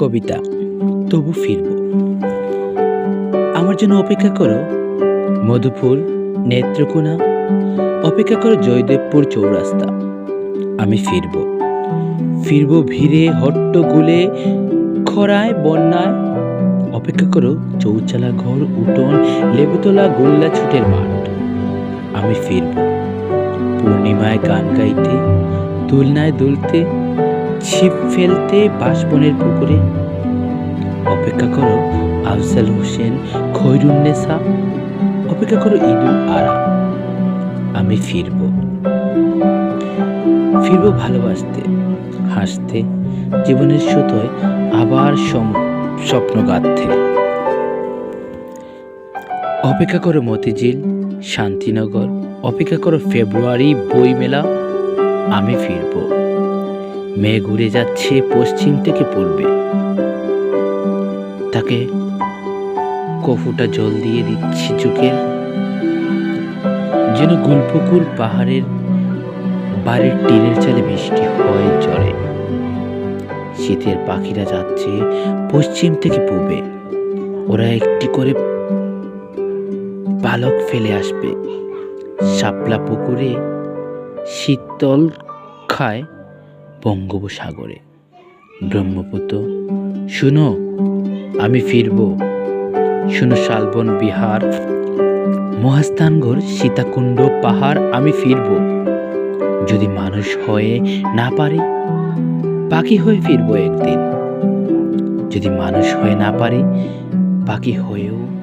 কবিতা, তবু ফিরব। আমার জন্য অপেক্ষা করো, মধুফুল, নেত্রকোনা, অপেক্ষা করো জয়দেবপুর চৌরাস্তা। আমি ফিরব। ফিরব ভিড়ে, হট্টগুলে, খরায়, বন্যায়। অপেক্ষা করো, চৌচালা ঘর, উঠোন, লেবুতলা, গোল্লা ছুটের মাঠ। আমি ফিরব। পূর্ণিমায় গান গাইতে, দুলনায় দুলতে ছিপ ফেলতে বাঁশবনের পুকুরে। অপেক্ষা করো, আফজাল হোসেন খৈরুন্নেসা অপেক্ষা করো ঈদুল আরা। আমি ফিরব। ফিরব ভালোবাসতে, হাসতে, জীবনের সুতোয় আবার স্বপ্ন গাঁথতে। অপেক্ষা করো মতিঝিল, শান্তিনগর। অপেক্ষা করো ফেব্রুয়ারি বইমেলা। আমি ফিরব। মেঘ উড়ে যাচ্ছে, পশ্চিম থেকে পূর্বে। তাকে কফুটা জল দিয়ে দিচ্ছি চোখের। যেন গুলপুকুর পাহাড়ের বাড়ির টিনের চালে বৃষ্টি হয় ঝড়ে শীতের পাখিরা যাচ্ছে পশ্চিম থেকে পূবে ওরা একটি করে পালক ফেলে আসবে। শাপলা পুকুরে শীতল খায় বঙ্গোপসাগরে। ব্রহ্মপুত্র, শুনো, আমি ফিরব। শুনো, শালবন বিহার। মহাস্থানগর সীতাকুণ্ড পাহাড়, আমি ফিরব। যদি মানুষ হয়ে না পারি, পাখি হয়ে ফিরব একদিন। যদি মানুষ হয়ে না পারি, পাখি হয়েও